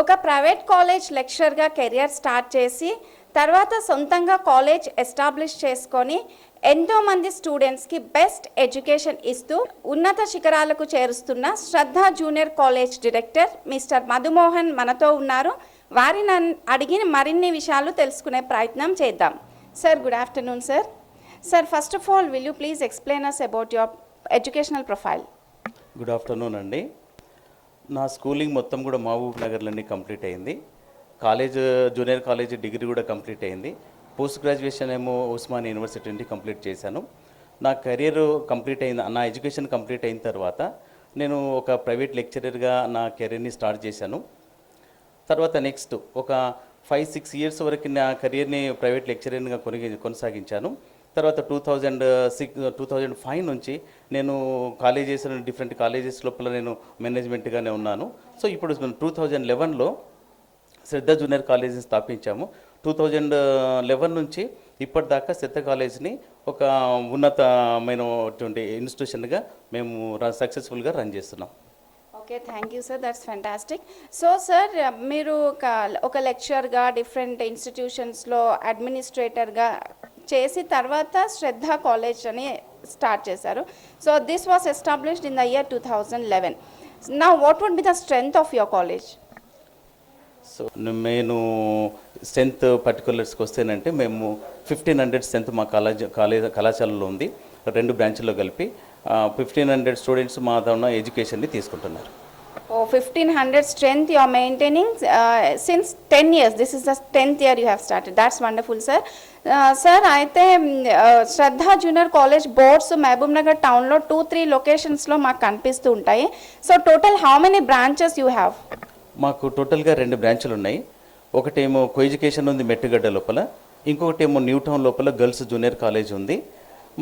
ఒక private college లెక్చరర్గా career start చేసి తర్వాత సొంతంగా కాలేజ్ ఎస్టాబ్లిష్ చేసుకొని ఎంతోమంది స్టూడెంట్స్కి బెస్ట్ ఎడ్యుకేషన్ ఇస్తూ ఉన్నత శిఖరాలకు చేరుస్తున్న Shraddha junior college director mister Madhumohan మనతో ఉన్నారు. వారిని అడిగిన అడిగి మరిన్ని విషయాలు తెలుసుకునే ప్రయత్నం చేద్దాం. Sir good afternoon sir. Sir first of all will you please explain us about your educational profile good afternoon అండి. నా స్కూలింగ్ మొత్తం కూడా మహబూబ్ నగర్లోనే కంప్లీట్ అయింది. కాలేజ్ జూనియర్ కాలేజ్ డిగ్రీ కూడా కంప్లీట్ అయింది. పోస్ట్ గ్రాడ్యుయేషన్ ఏమో ఉస్మాన్ యూనివర్సిటీ నుండి కంప్లీట్ చేశాను. నా కెరియర్ కంప్లీట్ అయింది నా ఎడ్యుకేషన్ కంప్లీట్ అయిన తర్వాత నేను ఒక ప్రైవేట్ లెక్చరర్గా నా కెరీర్ని స్టార్ట్ చేశాను. తర్వాత నెక్స్ట్ ఒక ఫైవ్ సిక్స్ ఇయర్స్ వరకు నా కెరియర్ని ప్రైవేట్ లెక్చరర్గా కొనసాగించాను. తర్వాత two thousand six two thousand five నుంచి నేను కాలేజెస్ డిఫరెంట్ కాలేజెస్ లోపల నేను మేనేజ్మెంట్గానే ఉన్నాను. సో ఇప్పుడు టూ థౌజండ్ లెవెన్లో శ్రద్ధ జూనియర్ కాలేజీని స్థాపించాము. టూ థౌజండ్ లెవెన్ నుంచి ఇప్పటిదాకా శ్రద్ధ కాలేజ్ని ఒక ఉన్నతమైనటువంటి ఇన్స్టిట్యూషన్గా మేము సక్సెస్ఫుల్గా రన్ చేస్తున్నాం. Okay thank you sir. That's fantastic so sir మీరు ఒక ఒక లెక్చర్గా డిఫరెంట్ ఇన్స్టిట్యూషన్స్లో అడ్మినిస్ట్రేటర్గా చేసి తర్వాత శ్రద్ధ కాలేజ్ అని స్టార్ట్ చేశారు. So this was established in the year two thousand eleven నా what would be the strength of your college so నేను స్ట్రెంత్ పర్టికులర్స్కి వస్తేనంటే మేము ఫిఫ్టీన్ హండ్రెడ్ స్ట్రెంత్ మా కాలేజ్ కాలేజ్ కళాశాలలో ఉంది. రెండు బ్రాంచ్లో కలిపి ఫిఫ్టీన్ హండ్రెడ్ స్టూడెంట్స్ మా ఉన్న ఎడ్యుకేషన్ని తీసుకుంటున్నారు. ఓ fifteen hundred strength you are maintaining since ten years this is the tenth year you have started that's wonderful sir sir అయితే Shraddha uh, Shraddha junior college boards Mahbubnagar టౌన్లో two three లొకేషన్స్లో మాకు కనిపిస్తూ ఉంటాయి. So total how many branches you have మాకు టోటల్గా రెండు బ్రాంచ్లు ఉన్నాయి. ఒకటేమో కో ఎడ్యుకేషన్ ఉంది మెట్టుగడ్డ లోపల. ఇంకొకటేమో న్యూ టౌన్ లోపల గర్ల్స్ జూనియర్ కాలేజ్ ఉంది.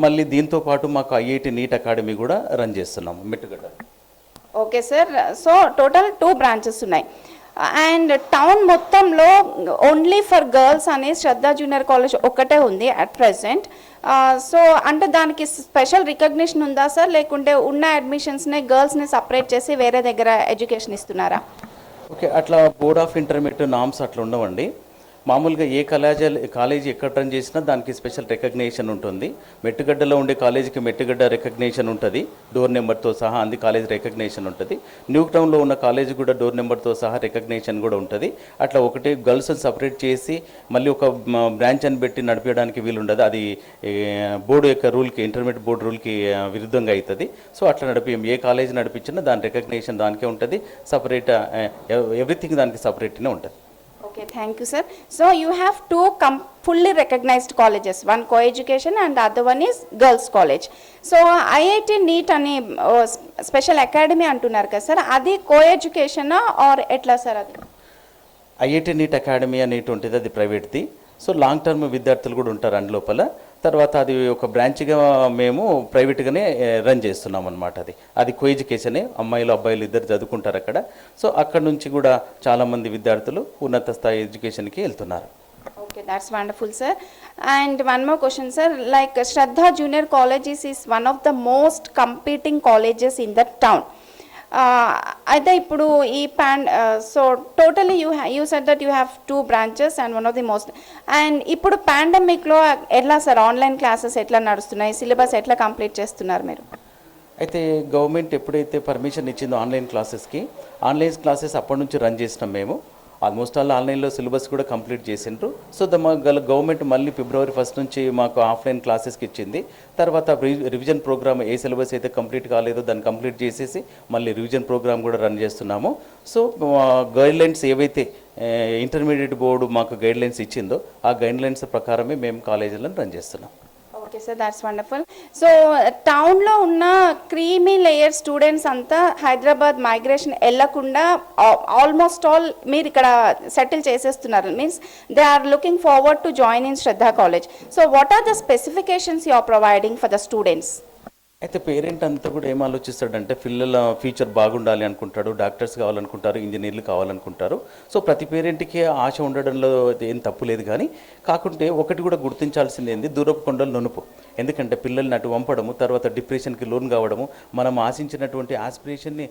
మళ్ళీ దీంతో పాటు మాకు ఐఐటి నీట్ అకాడమీ కూడా రన్ చేస్తున్నాము Mettugadda. Okay sir. So total two branches ఉన్నాయి. అండ్ టౌన్ మొత్తంలో ఓన్లీ ఫర్ గర్ల్స్ అనే శ్రద్ధ జూనియర్ కాలేజ్ ఒక్కటే ఉంది అట్ ప్రెసెంట్. సో అంటే దానికి స్పెషల్ రికగ్నిషన్ ఉందా సార్? లేకుంటే ఉన్న అడ్మిషన్స్ని గర్ల్స్ని సపరేట్ చేసి వేరే దగ్గర ఎడ్యుకేషన్ ఇస్తున్నారా? ఓకే అట్లా బోర్డ్ ఆఫ్ ఇంటర్మీడియట్ నామ్స్ అట్లా ఉండవండి. మామూలుగా ఏ కళాజ కాలేజీ ఎక్కడ రన్ చేసినా దానికి స్పెషల్ రికగ్నేషన్ ఉంటుంది. మెట్టుగడ్డలో ఉండే కాలేజీకి మెట్టుగడ్డ రికగ్నేషన్ ఉంటుంది. డోర్ నెంబర్తో సహా అంది కాలేజ్ రికగ్నేషన్ ఉంటుంది. న్యూ టౌన్లో ఉన్న కాలేజీ కూడా డోర్ నెంబర్తో సహా రికగ్నేషన్ కూడా ఉంటుంది. అట్లా ఒకటి గర్ల్స్ సపరేట్ చేసి మళ్ళీ ఒక బ్రాంచ్ అని పెట్టి నడిపించడానికి వీలుండదు. అది బోర్డు యొక్క రూల్కి ఇంటర్మీడియట్ బోర్డు రూల్కి విరుద్ధంగా అవుతుంది సో అట్లా నడిపి ఏ కాలేజ్ నడిపించినా దాని రికగ్నేషన్ దానికే ఉంటుంది. సపరేట్ ఎవ్రీథింగ్ దానికి సపరేట్నే ఉంటుంది. Okay thank you sir so you have two come fully recognised colleges one co education and other one is girls college so IIT NEET అని స్పెషల్ అకాడమీ అంటున్నారు కదా సార్ అది కో ఎడ్యుకేషన్ ఆర్ ఎట్లా sir అది? IIT NEET academy అనేటువంటిది అది ప్రైవేట్ది. So long term విద్యార్థులు కూడా ఉంటారు అందులోపల. లోపల తర్వాత అది ఒక బ్రాంచ్గా మేము ప్రైవేట్గానే రన్ చేస్తున్నాం అనమాట అది. అది కో ఎడ్యుకేషనే అమ్మాయిలు అబ్బాయిలు ఇద్దరు చదువుకుంటారు అక్కడ. సో అక్కడ నుంచి కూడా చాలామంది విద్యార్థులు ఉన్నత స్థాయి ఎడ్యుకేషన్కి వెళ్తున్నారు. Okay that's wonderful sir and one more question sir like Shraddha junior colleges is one of the most competing colleges in the town అయితే ఇప్పుడు ఈ pan so totally you you set that you have two branches and one of the most and ఇప్పుడు పాండమిక్లో ఎట్లా sir? Online classes ఎట్లా నడుస్తున్నాయి? Syllabus ఎట్లా complete చేస్తున్నారు మీరు? అయితే గవర్నమెంట్ ఎప్పుడైతే పర్మిషన్ ఇచ్చిందో ఆన్లైన్ క్లాసెస్కి ఆన్లైన్ క్లాసెస్ అప్పటి నుంచి రన్ చేసినాం మేము. ఆల్మోస్ట్ ఆల్ ఆన్లైన్లో సిలబస్ కూడా కంప్లీట్ చేసిండ్రు. సో ద మా గల గవర్నమెంట్ మళ్ళీ ఫిబ్రవరి ఫస్ట్ నుంచి మాకు ఆఫ్లైన్ క్లాసెస్కి ఇచ్చింది. తర్వాత రివిజన్ ప్రోగ్రామ్ ఏ సిలబస్ అయితే కంప్లీట్ కాలేదో దాన్ని కంప్లీట్ చేసేసి మళ్ళీ రివిజన్ ప్రోగ్రామ్ కూడా రన్ చేస్తున్నాము. సో గైడ్లైన్స్ ఏవైతే ఇంటర్మీడియట్ బోర్డు మాకు గైడ్లైన్స్ ఇచ్చిందో ఆ గైడ్లైన్స్ ప్రకారమే మేము కాలేజీలను రన్ చేస్తున్నాం. Okay sir that's wonderful so టౌన్లో ఉన్న క్రీమీ లేయర్ స్టూడెంట్స్ అంతా హైదరాబాద్ మైగ్రేషన్ వెళ్ళకుండా ఆల్మోస్ట్ ఆల్ మీరు ఇక్కడ సెటిల్ చేసేస్తున్నారు. Means they are looking forward to join in Shraddha college so what are the specifications you are providing for the students అయితే parent అంతా కూడా ఏం ఆలోచిస్తాడంటే పిల్లల ఫ్యూచర్ బాగుండాలి అనుకుంటాడు డాక్టర్స్ కావాలనుకుంటారు ఇంజనీర్లు కావాలనుకుంటారు. సో ప్రతి పేరెంట్కి ఆశ ఉండడంలో ఏం తప్పు లేదు కానీ కాకుంటే ఒకటి కూడా గుర్తించాల్సింది ఏంది దూరపు కొండలు నునుపు. ఎందుకంటే పిల్లల్ని అటు పంపడము తర్వాత డిప్రెషన్కి లోన్ కావడము మనం ఆశించినటువంటి ఆస్పిరేషన్ని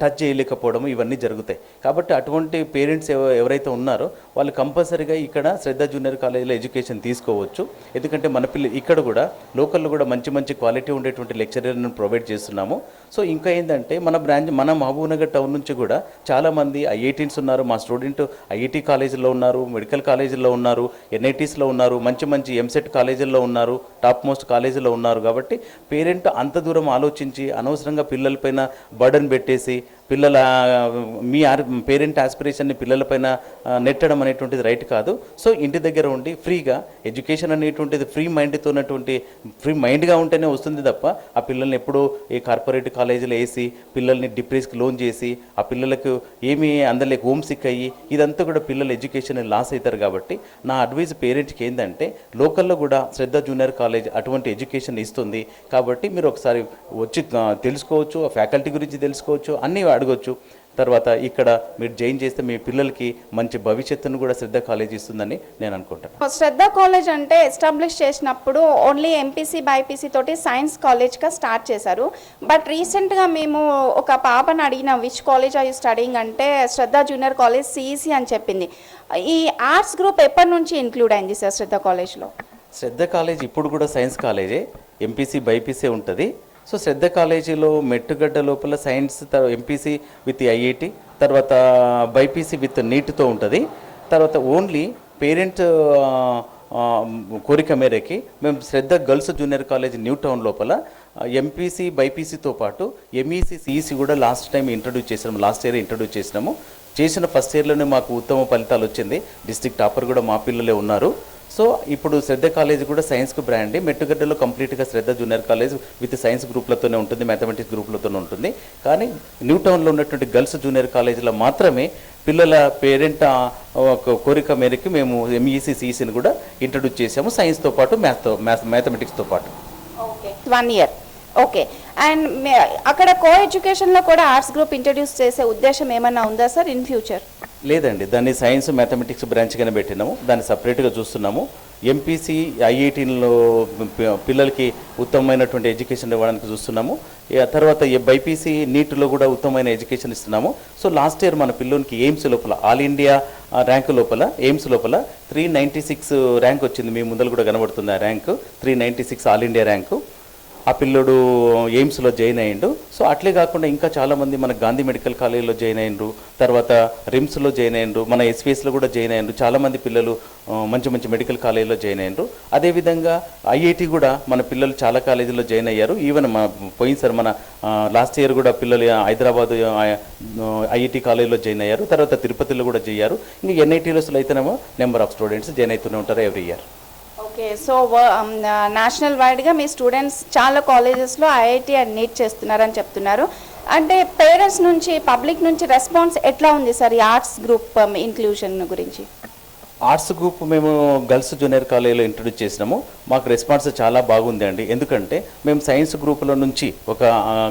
టచ్ చేయలేకపోవడము ఇవన్నీ జరుగుతాయి. కాబట్టి అటువంటి పేరెంట్స్ ఎవరైతే ఉన్నారో వాళ్ళు కంపల్సరీగా ఇక్కడ శ్రద్ధ జూనియర్ కాలేజీలో ఎడ్యుకేషన్ తీసుకోవచ్చు. ఎందుకంటే మన పిల్ల ఇక్కడ కూడా లోకల్లో కూడా మంచి మంచి క్వాలిటీ ఉండేటువంటి లెక్చరర్లను ప్రొవైడ్ చేస్తున్నాము. సో ఇంకా ఏంటంటే మన బ్రాంచ్ మన మహబూబ్నగర్ టౌన్ నుంచి కూడా చాలామంది ఐఐటీన్స్ ఉన్నారు మా స్టూడెంట్ ఐఐటి కాలేజీలో ఉన్నారు మెడికల్ కాలేజీలో ఉన్నారు ఎన్ఐటీస్లో ఉన్నారు మంచి మంచి ఎంసెట్ కాలేజీల్లో ఉన్నారు టాప్ మోస్ట్ కాలేజీలో ఉన్నారు కాబట్టి పేరెంట్ అంత దూరం ఆలోచించి అనవసరంగా పిల్లలపైన బర్డన్ పెట్టేసి పిల్లల మీ ఆర్ పేరెంట్ ఆస్పిరేషన్ని పిల్లలపైన నెట్టడం అనేటువంటిది రైట్ కాదు. సో ఇంటి దగ్గర ఉండి ఫ్రీగా ఎడ్యుకేషన్ అనేటువంటిది ఫ్రీ మైండ్తో ఉన్నటువంటి ఫ్రీ మైండ్గా ఉంటేనే వస్తుంది తప్ప ఆ పిల్లల్ని ఎప్పుడూ ఈ కార్పొరేట్ కాలేజీలో వేసి పిల్లల్ని డిప్రెస్కి లోన్ చేసి ఆ పిల్లలకు ఏమీ అందలేక హోమ్ సిక్ అయ్యి ఇదంతా కూడా పిల్లల ఎడ్యుకేషన్ లాస్ అవుతారు కాబట్టి నా అడ్వైజ్ పేరెంట్స్కి ఏంటంటే లోకల్లో కూడా శ్రద్ధ జూనియర్ కాలేజ్ అటువంటి ఎడ్యుకేషన్ ఇస్తుంది. కాబట్టి మీరు ఒకసారి వచ్చి తెలుసుకోవచ్చు ఆ ఫ్యాకల్టీ గురించి తెలుసుకోవచ్చు అన్నీ అడగొచ్చు. తర్వాత ఇక్కడ మీరు జాయిన్ చేస్తే మీ పిల్లలకి మంచి భవిష్యత్తును కూడా శ్రద్ధ కాలేజ్ ఇస్తుందని నేను అనుకుంటాను శ్రద్ధ కాలేజ్ అంటే ఎస్టాబ్లిష్ చేసినప్పుడు ఓన్లీ ఎంపీసీ బైపీసీ తోటి సైన్స్ కాలేజ్గా స్టార్ట్ చేశారు. బట్ రీసెంట్గా మేము ఒక పాపను అడిగిన which college are you studying అంటే శ్రద్ధ జూనియర్ కాలేజ్ సిఈసి అని చెప్పింది. ఈ ఆర్ట్స్ గ్రూప్ ఎప్పటి నుంచి ఇంక్లూడ్ అయింది సార్ శ్రద్ధ కాలేజ్లో? శ్రద్ధ కాలేజ్ ఇప్పుడు కూడా సైన్స్ కాలేజే ఎంపీసీ బైపీసీ ఉంటుంది. సో శ్రద్ధ కాలేజీలో మెట్టుగడ్డ లోపల సైన్స్ ఎంపీసీ విత్ ఐఐటి తర్వాత బైపీసీ విత్ నీట్తో ఉంటుంది. తర్వాత ఓన్లీ పేరెంట్ కోరిక మేరకి మేము Shraddha girls junior college new town లోపల ఎంపీసీ బైపీసీతో పాటు ఎంఈసీ సిఈసీ కూడా లాస్ట్ టైం ఇంట్రడ్యూస్ చేసినాము లాస్ట్ ఇయర్ ఇంట్రడ్యూస్ చేసినాము. చేసిన ఫస్ట్ ఇయర్లోనే మాకు ఉత్తమ ఫలితాలు వచ్చింది. డిస్ట్రిక్ట్ టాపర్ కూడా మా పిల్లలే ఉన్నారు. సో ఇప్పుడు శ్రద్ధ కాలేజ్ కూడా సైన్స్కు బ్రాండ్ మెట్టుగడ్డలో కంప్లీట్గా Shraddha junior college with science గ్రూప్లతోనే ఉంటుంది మ్యాథమెటిక్స్ గ్రూప్లతోనే ఉంటుంది. కానీ న్యూ టౌన్లో ఉన్నటువంటి గర్ల్స్ జూనియర్ కాలేజీలో మాత్రమే పిల్లల పేరెంట్ ఒక కోరిక మేరకు మేము ఎంఈసీ సిఈసీని కూడా ఇంట్రడ్యూస్ చేసాము సైన్స్తో పాటు మ్యాథ్తో మ్యాథ్ మ్యాథమెటిక్స్తో పాటు. వన్ ఇయర్ ఓకే అండ్ అక్కడ కో ఎడ్యుకేషన్లో కూడా ఆర్ట్స్ గ్రూప్ ఇంట్రడ్యూస్ చేసే ఉద్దేశం ఏమన్నా ఉందా సార్ ఇన్ ఫ్యూచర్ లేదండి. దాన్ని సైన్స్ మ్యాథమెటిక్స్ బ్రాంచ్గానే పెట్టినాము. దాన్ని సపరేట్గా చూస్తున్నాము. ఎంపీసీ ఐఐటీలో పిల్లలకి ఉత్తమమైనటువంటి ఎడ్యుకేషన్ ఇవ్వడానికి చూస్తున్నాము. తర్వాత బైపీసీ నీట్లో కూడా ఉత్తమమైన ఎడ్యుకేషన్ ఇస్తున్నాము. సో లాస్ట్ ఇయర్ మన పిల్లోనికి ఎయిమ్స్ లోపల ఆల్ ఇండియా ర్యాంక్ లోపల ఎయిమ్స్ లోపల త్రీ నైంటీ సిక్స్ ర్యాంక్ వచ్చింది. మీ ముందర కూడా కనబడుతుంది ఆ three ninety six all India rank ఆ పిల్లోడు ఎయిమ్స్లో జాయిన్ అయ్యిండు. సో అట్లే కాకుండా ఇంకా చాలామంది మన గాంధీ మెడికల్ కాలేజీలో జాయిన్ అయ్యిండ్రు. తర్వాత రిమ్స్లో జాయిన్ అయ్యిండ్రు. మన ఎస్పీఎస్లో కూడా జాయిన్ అయ్యిండ్రు. చాలామంది పిల్లలు మంచి మంచి మెడికల్ కాలేజీలో జాయిన్ అయ్యిండ్రు. అదేవిధంగా ఐఐటి కూడా మన పిల్లలు చాలా కాలేజీలో జాయిన్ అయ్యారు. ఈవెన్ మా పోయినసారి మన లాస్ట్ ఇయర్ కూడా పిల్లలు హైదరాబాద్ ఐఐటి కాలేజీలో జాయిన్ అయ్యారు. తర్వాత తిరుపతిలో కూడా చేయారు ఇంకా ఎన్ఐటీలో అయితేనేమో నెంబర్ ఆఫ్ స్టూడెంట్స్ జాయిన్ అవుతూనే ఉంటారు every year okay so national వైడ్గా మీ స్టూడెంట్స్ చాలా కాలేజెస్లో ఐఐటి అండ్ నీట్ చేస్తున్నారని చెప్తున్నారు. అంటే పేరెంట్స్ నుంచి పబ్లిక్ నుంచి రెస్పాన్స్ ఎట్లా ఉంది సార్ ఈ ఆర్ట్స్ గ్రూప్ ఇంక్లూషన్ గురించి? ఆర్ట్స్ గ్రూప్ మేము గర్ల్స్ జూనియర్ కాలేజీలో ఇంట్రడ్యూస్ చేసినాము. మాకు రెస్పాన్స్ చాలా బాగుంది అండి. ఎందుకంటే మేము సైన్స్ గ్రూపులో నుంచి ఒక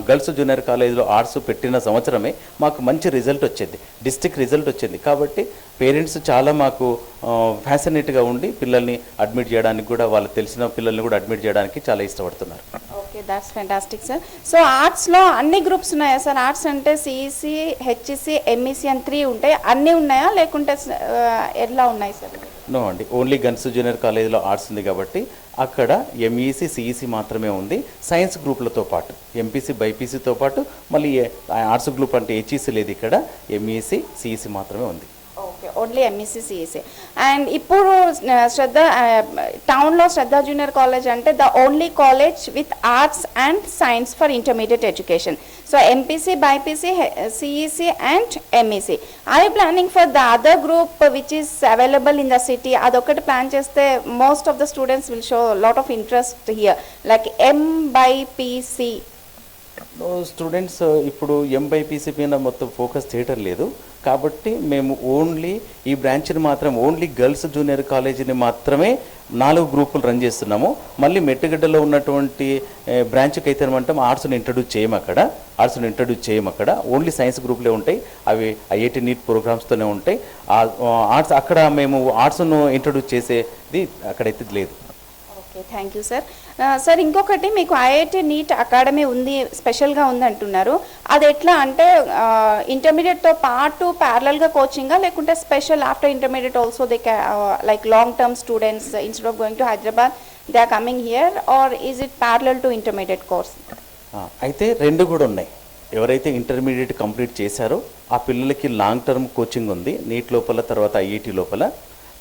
గర్ల్స్ జూనియర్ కాలేజీలో ఆర్ట్స్ పెట్టిన సంవత్సరమే మాకు మంచి రిజల్ట్ వచ్చింది. డిస్టిక్ రిజల్ట్ వచ్చింది. కాబట్టి పేరెంట్స్ చాలా మాకు ఫ్యాసినేట్గా ఉండి పిల్లల్ని అడ్మిట్ చేయడానికి కూడా వాళ్ళు తెలిసిన పిల్లల్ని కూడా అడ్మిట్ చేయడానికి చాలా ఇష్టపడుతున్నారు. Okay that's fantastic sir so ఆర్ట్స్లో అన్ని గ్రూప్స్ ఉన్నాయా సార్ ఆర్ట్స్ అంటే సిఈసి హెచ్ఈసి ఎంఈసి అని త్రీ ఉంటాయి. అన్నీ ఉన్నాయా లేకుంటే ఆ, ఎట్లా ఉన్నాయి సార్ నో అండి. ఓన్లీ గన్స్ జూనియర్ కాలేజీలో ఆర్ట్స్ ఉంది కాబట్టి అక్కడ ఎంఈసి సిఈసి మాత్రమే ఉంది. సైన్స్ గ్రూప్లతో పాటు ఎంపీసీ బైపీసీతో పాటు మళ్ళీ ఆర్ట్స్ గ్రూప్ అంటే హెచ్ఈసి లేదు ఇక్కడ. ఎంఈసి సిఈసి మాత్రమే ఉంది. Okay only MEC CEC and ఇప్పుడు శ్రద్ధ టౌన్లో శ్రద్ధ జూనియర్ కాలేజ్ అంటే the only college with arts and science for intermediate education so MPC BiPC CEC and MEC I planning for the other group which is available in the city అదొకటి plan చేస్తే most of the students will show lot of interest here like M BiPC students ఇప్పుడు MBiPC పైన మొత్తం focus చేయటం లేదు. కాబట్టి మేము only ఈ బ్రాంచ్ని మాత్రం ఓన్లీ గర్ల్స్ జూనియర్ కాలేజీని మాత్రమే నాలుగు గ్రూపులు రన్ చేస్తున్నాము. మళ్ళీ మెట్టుగడ్డలో ఉన్నటువంటి బ్రాంచ్కి అయితే ఏమంటాం ఆర్ట్స్ని ఇంట్రడ్యూస్ చేయము అక్కడ. ఆర్ట్స్ని ఇంట్రడ్యూస్ చేయము అక్కడ. ఓన్లీ సైన్స్ గ్రూప్లే ఉంటాయి. అవి ఐఐటి నీట్ ప్రోగ్రామ్స్తోనే ఉంటాయి. ఆర్ట్స్ అక్కడ మేము ఆర్ట్స్ను ఇంట్రడ్యూస్ చేసేది అక్కడైతే లేదు. Okay thank you sir sir ఇంకొకటి మీకు ఐఐటి నీట్ అకాడమీ ఉంది స్పెషల్గా ఉంది అంటున్నారు అది ఎట్లా అంటే ఇంటర్మీడియట్తో పాటు ప్యారలల్గా కోచింగా లేకుంటే special after intermediate also they like long term students instead of going to Hyderabad they are coming here or is it parallel to intermediate course? అయితే రెండు కూడా ఉన్నాయి. ఎవరైతే ఇంటర్మీడియట్ కంప్లీట్ చేశారో ఆ పిల్లలకి లాంగ్ టర్మ్ కోచింగ్ ఉంది నీట్ లోపల తర్వాత ఐఐటి లోపల.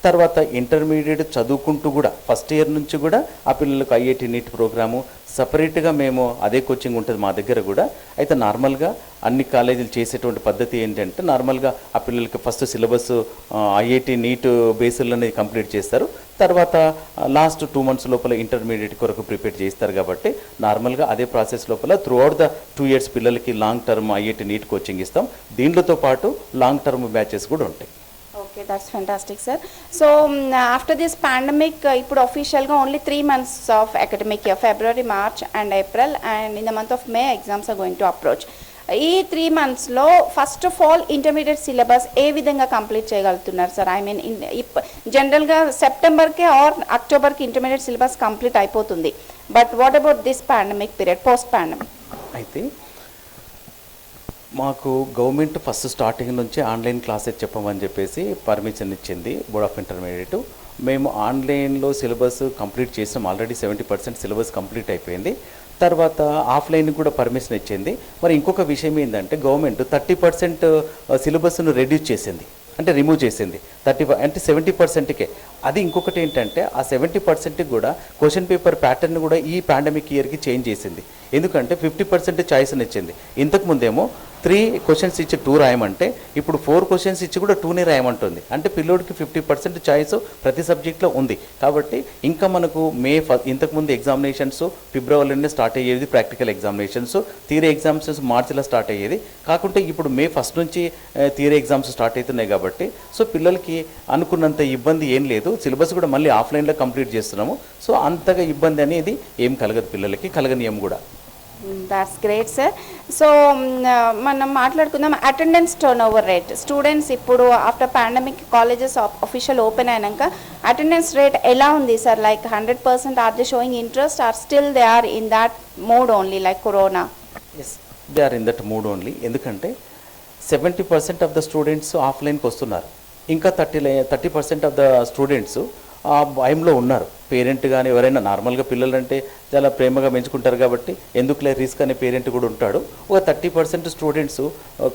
తర్వాత ఇంటర్మీడియట్ చదువుకుంటూ కూడా ఫస్ట్ ఇయర్ నుంచి కూడా ఆ పిల్లలకు ఐఐటి నీట్ ప్రోగ్రాము సపరేట్గా మేము అదే కోచింగ్ ఉంటుంది మా దగ్గర కూడా. అయితే నార్మల్గా అన్ని కాలేజీలు చేసేటువంటి పద్ధతి ఏంటంటే నార్మల్గా ఆ పిల్లలకి ఫస్ట్ సిలబస్ ఐఐటి నీట్ బేస్లోనే కంప్లీట్ చేస్తారు. తర్వాత లాస్ట్ టూ మంత్స్ లోపల ఇంటర్మీడియట్ కొరకు ప్రిపేర్ చేస్తారు కాబట్టి నార్మల్గా అదే ప్రాసెస్ లోపల throughout the two years పిల్లలకి long term IIT NEET coaching ఇస్తాం. దీంట్లతో పాటు లాంగ్ టర్మ్ బ్యాచెస్ కూడా ఉంటాయి. Okay that's fantastic sir so after this pandemic ఇప్పుడు అఫీషియల్గా only three months of academic year February March and April and in the month of May exams are going to approach ఈ three మంత్స్లో first of all intermediate syllabus ఏ విధంగా complete చేయగలుగుతున్నారు sir I mean జనరల్గా సెప్టెంబర్కే are అక్టోబర్కి intermediate syllabus complete అయిపోతుంది. But what about this pandemic period post pandemic అయితే మాకు గవర్నమెంట్ ఫస్ట్ స్టార్టింగ్ నుంచి ఆన్లైన్ క్లాసెస్ చెప్పమని చెప్పేసి పర్మిషన్ ఇచ్చింది బోర్డ్ ఆఫ్ ఇంటర్మీడియట్. మేము ఆన్లైన్లో సిలబస్ కంప్లీట్ చేసినాం. Already seventy percent syllabus complete అయిపోయింది. తర్వాత ఆఫ్లైన్ కూడా పర్మిషన్ ఇచ్చింది. మరి ఇంకొక విషయం ఏంటంటే గవర్నమెంట్ థర్టీ పర్సెంట్ సిలబస్ను రెడ్యూస్ చేసింది. అంటే రిమూవ్ చేసింది. థర్టీ అంటే సెవెంటీ పర్సెంట్కే. అది ఇంకొకటి ఏంటంటే ఆ సెవెంటీ పర్సెంట్కి కూడా క్వశ్చన్ పేపర్ ప్యాటర్న్ కూడా ఈ పాండమిక్ ఇయర్కి చేంజ్ చేసింది. ఎందుకంటే ఫిఫ్టీ పర్సెంట్ చాయిస్ని ఇచ్చింది. ఇంతకు ముందేమో త్రీ క్వశ్చన్స్ ఇచ్చి టూ రాయమంటే ఇప్పుడు ఫోర్ క్వశ్చన్స్ ఇచ్చి కూడా టూనే రాయమంటుంది. అంటే పిల్లోడికి ఫిఫ్టీ పర్సెంట్ చాయిస్ ప్రతి సబ్జెక్ట్లో ఉంది. కాబట్టి ఇంకా మనకు మే ఫ ఇంతకుముందు ఎగ్జామినేషన్స్ ఫిబ్రవరిలోనే స్టార్ట్ అయ్యేది ప్రాక్టికల్ ఎగ్జామినేషన్స్ థియరీ ఎగ్జామ్స్ మార్చిలో స్టార్ట్ అయ్యేది. కాకుంటే ఇప్పుడు మే ఫస్ట్ నుంచి థియరీ ఎగ్జామ్స్ స్టార్ట్ అవుతున్నాయి కాబట్టి సో పిల్లలకి అనుకున్నంత ఇబ్బంది ఏం లేదు. సిలబస్ కూడా మళ్ళీ ఆఫ్లైన్లో కంప్లీట్ చేస్తున్నాము. సో అంతగా ఇబ్బంది అనేది ఏం కలగదు పిల్లలకి కలగనీయం కూడా. దాట్స్ గ్రేట్ సార్ సో మనం మాట్లాడుకుందాం attendance turn over rate students ఇప్పుడు after pandemic colleges official open అయినాక అటెండెన్స్ రేట్ ఎలా ఉంది sir like hundred percent are they showing interest or still they are in that mode only like corona as they are in that mood only ఎందుకంటే seventy percent of the students ఆఫ్లైన్కి వస్తున్నారు ఇంకా thirty thirty percent of the students ఆ భయంలో ఉన్నారు. Parent కానీ ఎవరైనా నార్మల్గా పిల్లలంటే చాలా ప్రేమగా పెంచుకుంటారు కాబట్టి ఎందుకులే రిస్క్ అనే పేరెంట్ కూడా ఉంటాడు. ఒక థర్టీ పర్సెంట్ స్టూడెంట్స్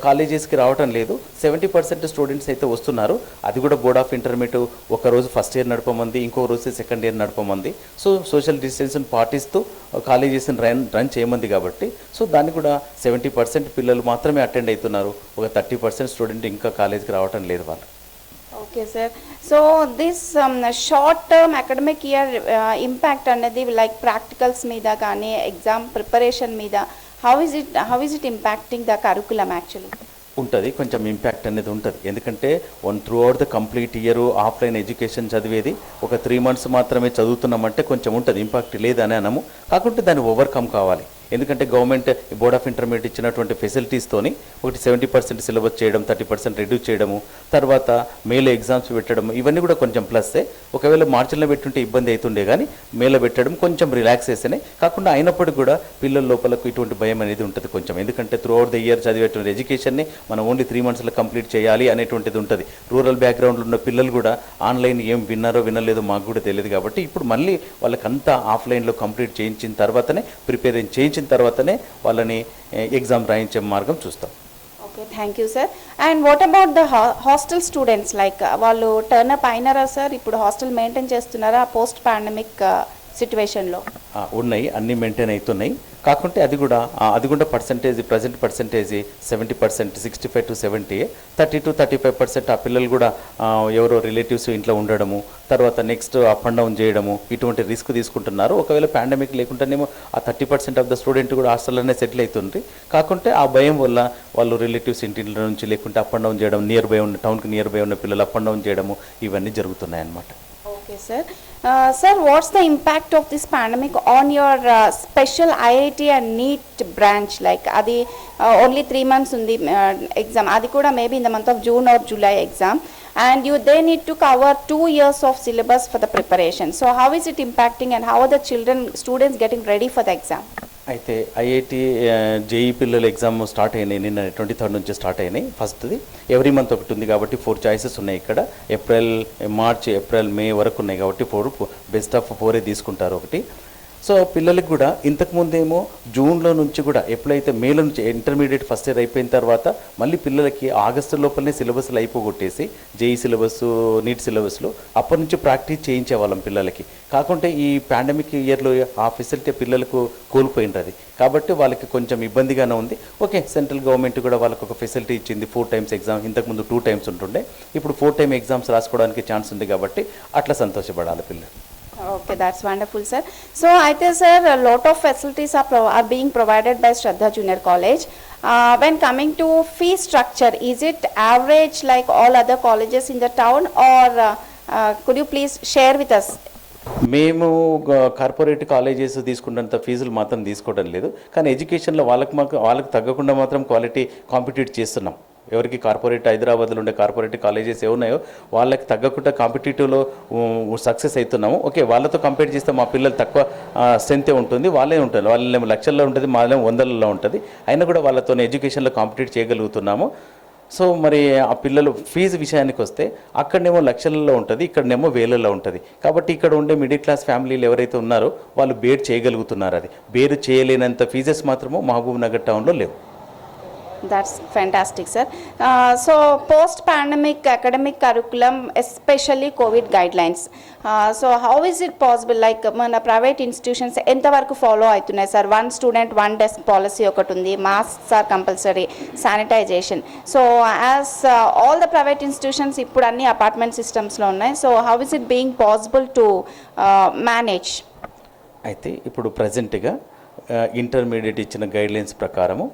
కాలేజెస్కి రావటం లేదు. సెవెంటీ పర్సెంట్ స్టూడెంట్స్ అయితే వస్తున్నారు. అది కూడా బోర్డ్ ఆఫ్ ఇంటర్మీడియట్ ఒక రోజు ఫస్ట్ ఇయర్ నడపమంది ఇంకో రోజు సెకండ్ ఇయర్ నడపమంది. సో సోషల్ డిస్టెన్స్ని పాటిస్తూ కాలేజెస్ని రన్ రన్ చేయమంది కాబట్టి సో దాన్ని కూడా సెవెంటీ పర్సెంట్ పిల్లలు మాత్రమే అటెండ్ అవుతున్నారు. ఒక థర్టీ పర్సెంట్ స్టూడెంట్ ఇంకా కాలేజ్కి రావటం లేదు వాళ్ళు. Okay sir so this short term academic year impact అనేది లైక్ ప్రాక్టికల్స్ మీద కానీ ఎగ్జామ్ ప్రిపరేషన్ మీద how is it how is it impacting the curriculum actually ఉంటుంది. కొంచెం ఇంపాక్ట్ అనేది ఉంటుంది. ఎందుకంటే one throughout the complete year offline education చదివేది ఒక త్రీ మంత్స్ మాత్రమే చదువుతున్నామంటే కొంచెం ఉంటుంది. ఇంపాక్ట్ లేదని అనము. కాకుంటే దాన్ని ఓవర్కమ్ కావాలి. ఎందుకంటే గవర్నమెంట్ బోర్డ్ ఆఫ్ ఇంటర్మీడియట్ ఇచ్చినటువంటి ఫెసిలిటీస్తోని ఒకటి సెవెంటీ పర్సెంట్ సిలబస్ చేయడం థర్టీ పర్సెంట్ రెడ్యూస్ చేయడము తర్వాత మేలో ఎగ్జామ్స్ పెట్టడం ఇవన్నీ కూడా కొంచెం ప్లస్సే ఒకవేళ మార్చిలో పెట్టుంటే ఇబ్బంది అవుతుండే కానీ మేలో పెట్టడం కొంచెం రిలాక్సేషనే కాకుండా అయినప్పటికీ కూడా పిల్లల లోపలకు ఇటువంటి భయం అనేది ఉంటుంది కొంచెం. ఎందుకంటే త్రూ అవుట్ ద ఇయర్ చదివేటువంటి ఎడ్యుకేషన్ని మనం ఓన్లీ త్రీ మంత్స్లో కంప్లీట్ చేయాలి అనేటువంటిది ఉంటుంది. రూరల్ బ్యాక్గ్రౌండ్లో ఉన్న పిల్లలు కూడా ఆన్లైన్ ఏం విన్నారో వినలేదో మాకు కూడా తెలియదు కాబట్టి ఇప్పుడు మళ్ళీ వాళ్ళకంతా ఆఫ్లైన్లో కంప్లీట్ చేయించిన తర్వాతనే ప్రిపేర్ వచ్చిన తర్వాతనే వాళ్ళని ఎగ్జామ్ రాయించే మార్గం చూస్తాం. Okay thank you sir and what about the hostel students like వాళ్ళు టర్న్ అప్ అయినారా సార్ ఇప్పుడు హాస్టల్ మెయింటైన్ చేస్తున్నారా? పోస్ట్ పాండమిక్ సిచ్యువేషన్లో ఉన్నాయి అన్నీ మెయింటైన్ అవుతున్నాయి. కాకుంటే అది కూడా అది కూడా percentage present percentage seventy percent sixty five to seventy thirty to thirty five percent ఆ పిల్లలు కూడా ఎవరో రిలేటివ్స్ ఇంట్లో ఉండడము తర్వాత నెక్స్ట్ అప్ అండ్ డౌన్ చేయడము ఇటువంటి రిస్క్ తీసుకుంటున్నారు. ఒకవేళ పాండమిక్ లేకుంటేనేమో ఆ thirty percent of the student కూడా హాస్టల్లోనే సెటిల్ అవుతుంది. కాకుంటే ఆ భయం వల్ల వాళ్ళు రిలేటివ్స్ ఇంటి నుంచి లేకుంటే అప్ అండ్ డౌన్ చేయడం నియర్ బై ఉన్న టౌన్కి నియర్ బై ఉన్న పిల్లలు అప్ అండ్ డౌన్ చేయడము ఇవన్నీ జరుగుతున్నాయి అన్నమాట Okay, sir. Uh, sir, what's the impact of this pandemic on your uh, special IIT and NEET branch? Like, adi uh, only three months undi uh, exam. Adi kuda maybe in the month of June or July exam. And you they need to cover two years of syllabus for the preparation. So, how is it impacting and how are the children, students getting ready for the exam? అయితే IIT JEE పిల్లల exam start అయినాయి నిన్న twenty third నుంచి start అయినాయి ఫస్ట్ది every month ఒకటి ఉంది కాబట్టి ఫోర్ చాయిసెస్ ఉన్నాయి ఇక్కడ ఏప్రిల్ మార్చ్ ఏప్రిల్ మే వరకు ఉన్నాయి కాబట్టి ఫోర్ బెస్ట్ ఆఫ్ ఫోరే తీసుకుంటారు ఒకటి సో పిల్లలకి కూడా ఇంతకుముందేమో జూన్లో నుంచి కూడా ఎప్పుడైతే మేలో నుంచి ఇంటర్మీడియట్ ఫస్ట్ ఇయర్ అయిపోయిన తర్వాత మళ్ళీ పిల్లలకి ఆగస్టు లోపలనే సిలబస్లు అయిపోగొట్టేసి జేఈ సిలబస్ నీట్ సిలబస్లో అప్పటి నుంచి ప్రాక్టీస్ చేయించేవాళ్ళం పిల్లలకి. కాకుంటే ఈ పాండమిక్ ఇయర్లో ఆ ఫెసిలిటీ పిల్లలకు కోల్పోయింది అది కాబట్టి వాళ్ళకి కొంచెం ఇబ్బందిగానే ఉంది. ఓకే సెంట్రల్ గవర్నమెంట్ కూడా వాళ్ళకి ఒక ఫెసిలిటీ ఇచ్చింది. ఫోర్ టైమ్స్ ఎగ్జామ్ ఇంతకుముందు టూ టైమ్స్ ఉంటుండే. ఇప్పుడు ఫోర్ టైమ్ ఎగ్జామ్స్ రాసుకోవడానికి ఛాన్స్ ఉంది కాబట్టి అట్లా సంతోషపడాలి పిల్లలు. Okay, that's wonderful, sir. So, I think, sir, a lot of facilities are, pro- are being provided by Shraddha Junior College. Uh, when coming to fee structure, is it average like all other colleges in the town, or uh, uh, could you please share with us? మేము గ- corporate colleges తీసుకున్నంత ఫీజులు మాత్రం తీసుకోవడం లేదు కానీ ఎడ్యుకేషన్లో వాళ్ళకి మాకు వాళ్ళకి తగ్గకుండా మాత్రం క్వాలిటీ కాంపిటీట్ చేస్తున్నాం ఎవరికి కార్పొరేట్ హైదరాబాద్లో ఉండే కార్పొరేట్ కాలేజెస్ ఏమున్నాయో వాళ్ళకి తగ్గకుండా కాంపిటేటివ్లో సక్సెస్ అవుతున్నాము ఓకే వాళ్ళతో కంపేర్ చేస్తే మా పిల్లలు తక్కువ స్ట్రెంతే ఉంటుంది. వాళ్ళే ఉంటుంది వాళ్ళేమో లక్షల్లో ఉంటుంది మాదేమో వందలలో ఉంటుంది. అయినా కూడా వాళ్ళతో ఎడ్యుకేషన్లో కాంపిటీట్ చేయగలుగుతున్నాము. సో మరి ఆ పిల్లలు ఫీజు విషయానికి వస్తే అక్కడనేమో లక్షలలో ఉంటుంది ఇక్కడనేమో వేలల్లో ఉంటుంది. కాబట్టి ఇక్కడ ఉండే మిడిల్ క్లాస్ ఫ్యామిలీలు ఎవరైతే ఉన్నారో వాళ్ళు బేర్ చేయగలుగుతున్నారు అది. బేరు చేయలేనంత ఫీజెస్ మాత్రము మహబూబ్ నగర్ టౌన్లో లేవు. That's fantastic sir so post pandemic academic curriculum especially covid guidelines so how so, it possible like మన ప్రైవేట్ ఇన్స్టిట్యూషన్స్ ఎంతవరకు ఫాలో అవుతున్నాయి sir one student one desk policy ఒకటి ఉంది. Mask are compulsory sanitization so as all the private institutions ఇప్పుడు అన్ని apartment సిస్టమ్స్లో ఉన్నాయి. So how is it being possible to manage అయితే ఇప్పుడు ప్రజెంట్గా ఇంటర్మీడియట్ uh, ఇచ్చిన గైడ్లైన్స్ ప్రకారము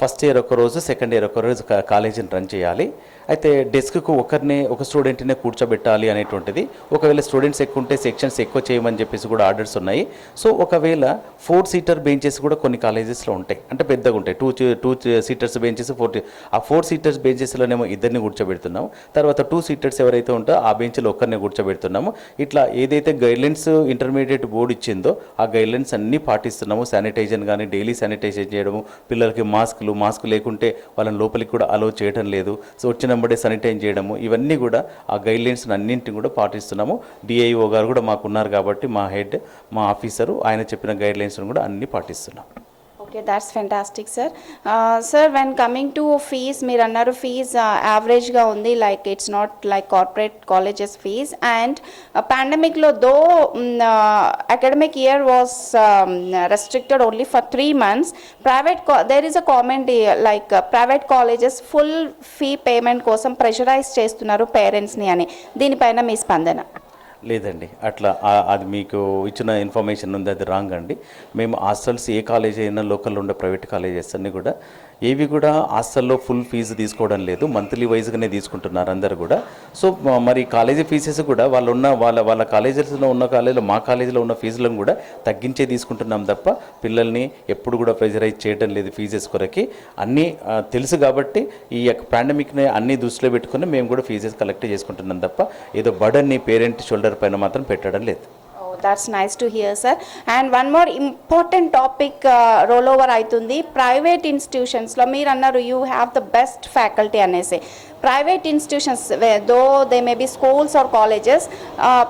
ఫస్ట్ ఇయర్ ఒక రోజు సెకండ్ ఇయర్ ఒక రోజు కాలేజీని రన్ చేయాలి. అయితే డెస్క్కు ఒకరినే ఒక స్టూడెంట్నే కూర్చోబెట్టాలి అనేటువంటిది. ఒకవేళ స్టూడెంట్స్ ఎక్కువ ఉంటే సెక్షన్స్ ఎక్కువ చేయమని చెప్పేసి కూడా ఆర్డర్స్ ఉన్నాయి. సో ఒకవేళ ఫోర్ సీటర్ బెంచెస్ కూడా కొన్ని కాలేజెస్లో ఉంటాయి. అంటే పెద్దగా ఉంటాయి. Two two seaters benches four ఆ ఫోర్ సీటర్స్ బెంచెస్లోనేమో ఇద్దరిని కూర్చోబెడుతున్నాము తర్వాత టూ సీటర్స్ ఎవరైతే ఉంటారో ఆ బెంచ్లో ఒక్కరిని కూర్చోబెడుతున్నాము. ఇట్లా ఏదైతే గైడ్లైన్స్ ఇంటర్మీడియట్ బోర్డు ఇచ్చిందో ఆ గైడ్లైన్స్ అన్నీ పాటిస్తున్నాము. శానిటైజర్ కానీ డైలీ శానిటైజేషన్ చేయడము పిల్లలకి మాస్కులు మాస్క్ లేకుంటే వాళ్ళని లోపలికి కూడా అలో చేయడం లేదు. సో వచ్చిన వెంబడే శానిటైజ్ చేయడము ఇవన్నీ కూడా ఆ గైడ్లైన్స్ అన్నింటిని కూడా పాటిస్తున్నాము. డిఐఓ గారు కూడా మాకు ఉన్నారు కాబట్టి మా హెడ్ మా ఆఫీసరు ఆయన చెప్పిన గైడ్లైన్స్ను కూడా అన్నీ పాటిస్తున్నాం. Okay that's fantastic sir sir when coming to fees మీరు అన్నారు ఫీజ్ యావరేజ్గా ఉంది like it's not like corporate colleges fees and పాండమిక్లో though academic year was restricted only for three months private there is a comment like private colleges full fee payment కోసం pressurize చేస్తున్నారు పేరెంట్స్ని అని. దీనిపైన మీ స్పందన? లేదండి. అట్లా అది మీకు ఇచ్చిన ఇన్ఫర్మేషన్ ఉంది అది రాంగ్ అండి. మేము హాస్టల్స్ ఏ కాలేజ్ అయినా లోకల్లో ఉండే ప్రైవేట్ కాలేజెస్ అన్నీ కూడా ఏవి కూడా హాస్టల్లో ఫుల్ ఫీజు తీసుకోవడం లేదు. మంత్లీ వైజ్గానే తీసుకుంటున్నారు అందరు కూడా. సో మరి కాలేజీ ఫీజెస్ కూడా వాళ్ళు ఉన్న వాళ్ళ వాళ్ళ కాలేజెస్లో ఉన్న కాలేజీలో మా కాలేజీలో ఉన్న ఫీజులను కూడా తగ్గించే తీసుకుంటున్నాం తప్ప పిల్లల్ని ఎప్పుడు కూడా ప్రెజరైజ్ చేయడం లేదు ఫీజెస్ కొరకి. అన్నీ తెలుసు కాబట్టి ఈ యొక్క పాండమిక్ని అన్ని దృష్టిలో పెట్టుకుని మేము కూడా ఫీజెస్ కలెక్ట్ చేసుకుంటున్నాం తప్ప ఏదో బర్డన్ని పేరెంట్ షోల్డర్ పైన మాత్రం పెట్టడం లేదు. That's nice to hear sir and one more important topic roll over అవుతుంది. ప్రైవేట్ ఇన్స్టిట్యూషన్స్లో మీరు అన్నారు you have the best faculty అనేసి. Private institutions though they may be schools or colleges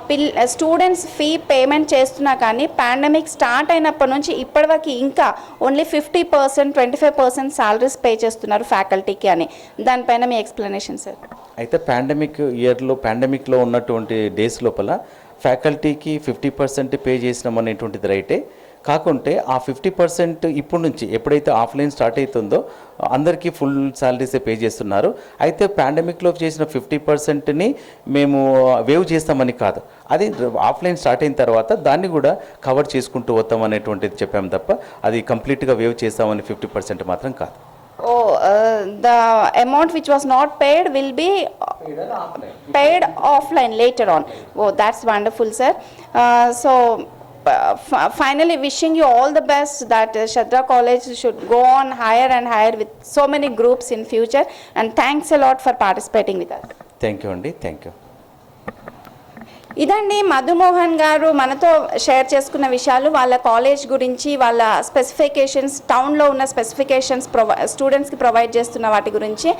పిల్ స్టూడెంట్స్ ఫీ పేమెంట్ చేస్తున్నా కానీ పాండమిక్ స్టార్ట్ అయినప్పటి నుంచి ఇప్పటివరకు ఇంకా only fifty percent twenty five percent salaries pay చేస్తున్నారు ఫ్యాకల్టీకి అని. దానిపైన మీ ఎక్స్ప్లెనేషన్ సార్ అయితే పాండమిక్ ఇయర్లో పాండమిక్లో ఉన్నటువంటి డేస్ లోపల ఫ్యాకల్టీకి ఫిఫ్టీ పర్సెంట్ పే చేసినాం అనేటువంటిది రైటే. కాకుంటే ఆ ఫిఫ్టీ పర్సెంట్ ఇప్పుడు నుంచి ఎప్పుడైతే ఆఫ్లైన్ స్టార్ట్ అవుతుందో అందరికీ ఫుల్ శాలరీసే పే చేస్తున్నారు. అయితే పాండమిక్లో చేసిన ఫిఫ్టీ పర్సెంట్ని మేము వేవ్ చేస్తామని కాదు. అది ఆఫ్లైన్ స్టార్ట్ అయిన తర్వాత దాన్ని కూడా కవర్ చేసుకుంటూ వస్తాం అనేటువంటిది చెప్పాము తప్ప అది కంప్లీట్గా వేవ్ చేస్తామని ఫిఫ్టీ పర్సెంట్ మాత్రం కాదు. Uh, the amount which was not paid will be paid offline later on. Oh, that's wonderful, sir. Uh, so uh, finally wishing you all the best that uh, Shadra College should go on higher and higher with so many groups in future and thanks a lot for participating with us. Thank you Andy, thank you. ఇదండి మధుమోహన్ గారు మనతో share చేసుకున్న విషయాలు. వాళ్ళ college గురించి వాళ్ళ specifications టౌన్లో ఉన్న స్పెసిఫికేషన్స్ ప్రొవై స్టూడెంట్స్కి ప్రొవైడ్ చేస్తున్న వాటి గురించి.